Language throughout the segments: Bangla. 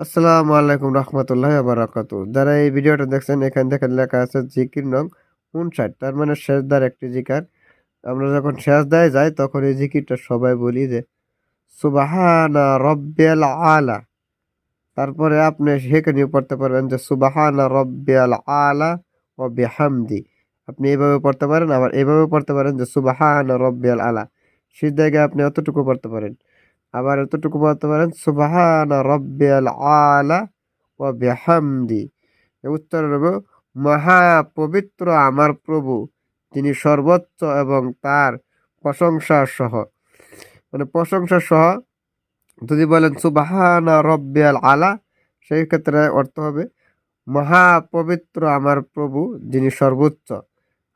আসসালামু আলাইকুম রহমতুল্লাহ বারাকাতু যারা এই ভিডিওটা দেখছেন, এখানে দেখেন লেখা আছে, জিকির নং উনষাট। তার মানে শেষদার একটি জিকার। আমরা যখন শেষদায় যাই, তখন এই জিকিরটা সবাই বলি যে, সুবাহানা রব্বিয়াল আলা। তারপরে আপনি সেখানেও পড়তে পারবেন যে, সুবাহানা রব্বিয়াল আলা ও বেহামদি। আপনি এইভাবে পড়তে পারেন, আবার এইভাবে পড়তে পারেন যে, সুবাহানা রব্বিয়াল আলা। জায়গায় আপনি অতটুকু পড়তে পারেন। আবার এতটুকু বলতে পারেন, সুবাহানা রব্বিয়াল আলা ও বেহামদি। উত্তর রব মহা পবিত্র আমার প্রভু, তিনি সর্বোচ্চ এবং তার প্রশংসা সহ। মানে প্রশংসা সহ, যদি বলেন সুবাহানা রব্বিয়াল আলা, সেই ক্ষেত্রে অর্থ হবে মহা পবিত্র আমার প্রভু, যিনি সর্বোচ্চ।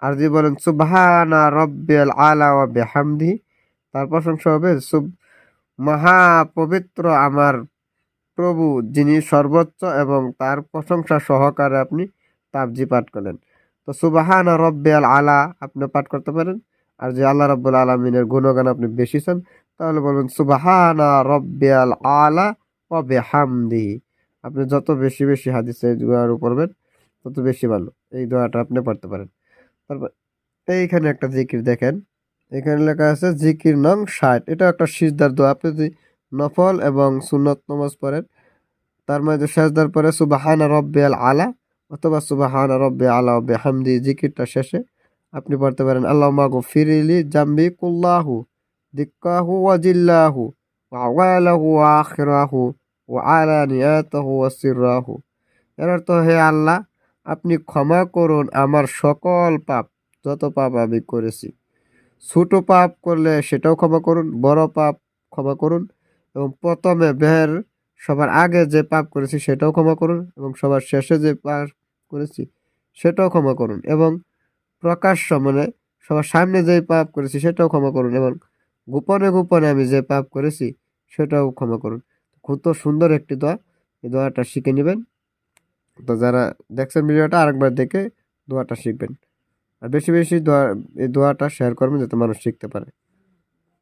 আর যদি বলেন সুবাহানা রব্বিয়াল আলা ও বেহামদি, তার প্রশংসা হবে, সুব মহা পবিত্র আমার প্রভু, যিনি সর্বোচ্চ এবং তার প্রশংসা সহকারে আপনি তাবজি পাঠ করেন। তো সুবাহান রব্বিয়াল আলা, আপনি পাঠ করতে পারেন। আর যে আল্লাহ রব্বুল আলমিনের গুণগান আপনি বেশি চান, তাহলে বলবেন সুবাহানা রব্বিয়াল আলা ও বেহামদি। আপনি যত বেশি বেশি হাদিসে দোয়ার পড়বেন, তত বেশি ভালো। এই দোয়াটা আপনি পড়তে পারেন। তারপর এইখানে একটা জিকির দেখেন। এখানে লেখা আছে, জিকির নং ষাট। এটা একটা সিজদার দোয়া। আপনি যদি নফল এবং সুন্নত নমাজ পড়েন, তার মধ্যে সেজদার পরে সুবাহানা রব্বিয়াল আলা অথবা সুবাহানা রব্বি আলা বেহামদি জিকিরটা শেষে আপনি পড়তে পারেন আল্লাহ মাগো ফিরিলি জাম্বি কুল্লাহু, দিক্কাহু ওয়াজিল্লাহু ওয়াওয়ালাহু আখিরাহু ও আলানিয়াতাহু ওয়াসিররাহু এর অর্থ, হে আল্লাহ, আপনি ক্ষমা করুন আমার সকল পাপ, যত পাপ আমি করেছি। ছোট পাপ করলে সেটাও ক্ষমা করুন, বড় পাপ ক্ষমা করুন এবং প্রথমে বের সবার আগে যে পাপ করেছি সেটাও ক্ষমা করুন এবং সবার শেষে যে পাপ করেছি সেটাও ক্ষমা করুন এবং প্রকাশ্য মানে সবার সামনে যে পাপ করেছি সেটাও ক্ষমা করুন এবং গোপনে গোপনে আমি যে পাপ করেছি সেটাও ক্ষমা করুন। খুব সুন্দর একটি দোয়া, এই দোয়াটা শিখে নেবেন। তো যারা দেখছেন ভিডিওটা আরেকবার দেখে দোয়াটা শিখবেন। আর বেশি বেশি দোয়া এই দোয়াটা শেয়ার করবেন যাতে মানুষ শিখতে পারে।